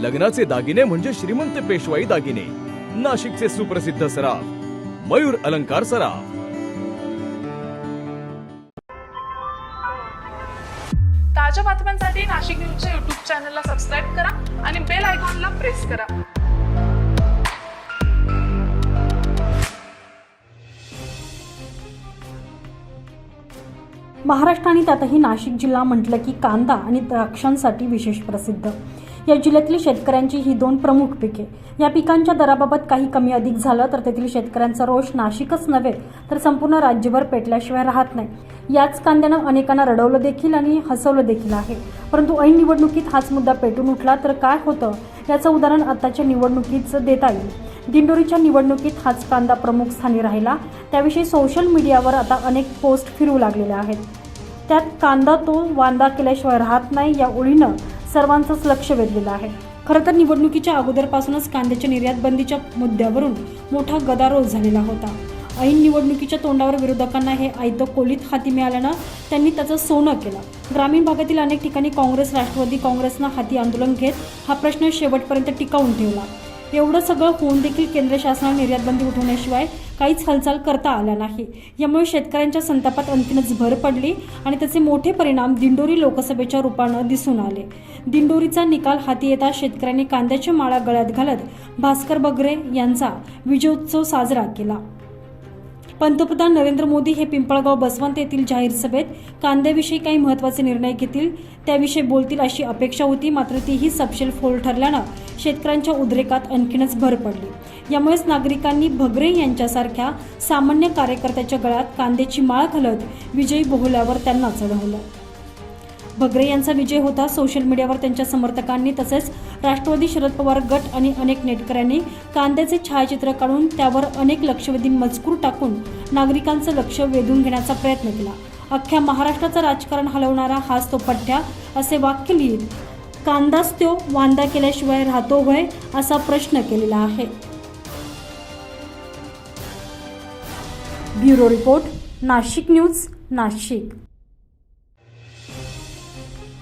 लग्नाचे दागिने म्हणजे श्रीमंत पेशवाई दागिने. नाशिकचे सुप्रसिद्ध सराफ मयूर अलंकार सराफ. ताज्या बातम्यांसाठी नाशिक न्यूजच्या युट्यूब चॅनलला सबस्क्राईब करा आणि बेल आयकॉनला प्रेस करा. महाराष्ट्र आणि त्यातही नाशिक जिल्हा म्हटलं की कांदा आणि द्राक्षांसाठी विशेष प्रसिद्ध. या जिल्ह्यातील शेतकऱ्यांची ही दोन प्रमुख पिके. या पिकांच्या दराबाबत काही कमी अधिक झालं तर तेथील शेतकऱ्यांचा रोष नाशिकच नव्हे तर संपूर्ण राज्यभर पेटल्याशिवाय राहत नाही. याच कांद्यानं अनेकांना रडवलं देखील आणि हसवलं देखील आहे. परंतु ऐन निवडणुकीत हाच मुद्दा पेटून उठला तर काय होतं? याचं उदाहरण आताच्या निवडणुकीचं देता येईल. दिंडोरीच्या निवडणुकीत हाच कांदा प्रमुख स्थानी राहिला. त्याविषयी सोशल मीडियावर आता अनेक पोस्ट फिरू लागलेल्या आहेत. त्यात कांदा तो वांदा केल्याशिवाय राहत नाही या ओळीनं सर्वांचंच लक्ष वेधलेलं आहे. खरं तर निवडणुकीच्या अगोदरपासूनच कांद्याच्या निर्यात बंदीच्या मुद्द्यावरून मोठा गदारोळ झालेला होता. ऐन निवडणुकीच्या तोंडावर विरोधकांना हे आयतं कोलीत हाती मिळाल्यानं त्यांनी त्याचं सोनं केलं. ग्रामीण भागातील अनेक ठिकाणी काँग्रेस राष्ट्रवादी काँग्रेसनं हाती आंदोलन घेत हा प्रश्न शेवटपर्यंत टिकावून ठेवला. एवढं सगळं होऊन देखील केंद्र शासनाने निर्यात बंदी उठवण्याशिवाय काहीच हालचाल करता आल्या नाही. यामुळे शेतकऱ्यांच्या संतापात अंतिमच भर पडली आणि त्याचे मोठे परिणाम दिंडोरी लोकसभेच्या रूपानं दिसून आले. दिंडोरीचा निकाल हाती येता शेतकऱ्यांनी कांद्याच्या माळा गळ्यात घालत भास्कर बगरे यांचा विजयोत्सव साजरा केला. पंतप्रधान नरेंद्र मोदी हे पिंपळगाव बसवंत येथील जाहीर सभेत कांद्याविषयी काही महत्त्वाचे निर्णय घेतील त्याविषयी बोलतील अशी अपेक्षा होती मात्र तीही सपशेल फोल ठरल्यानं शेतकऱ्यांच्या उद्रेकात आणखीनच भर पडली. यामुळेच नागरिकांनी भगरे यांच्यासारख्या सामान्य कार्यकर्त्याच्या गळ्यात कांद्याची माळ घालत विजयी बोहल्यावर त्यांना चढवलं. भगरे यांचा विजय होता. सोशल मीडियावर त्यांच्या समर्थकांनी तसेच राष्ट्रवादी शरद पवार गट आणि अनेक नेटकऱ्यांनी कांद्याचे छायाचित्र काढून त्यावर अनेक लक्षवेधी मजकूर टाकून नागरिकांचं लक्ष वेधून घेण्याचा प्रयत्न केला. अख्ख्या महाराष्ट्राचं राजकारण हलवणारा हाच तो पठ्ठ्या असे वाक्य लिहित कांदाच तो वांदा केल्याशिवाय राहतो होय असा प्रश्न केलेला आहे. Bureau report Nashik news Nashik.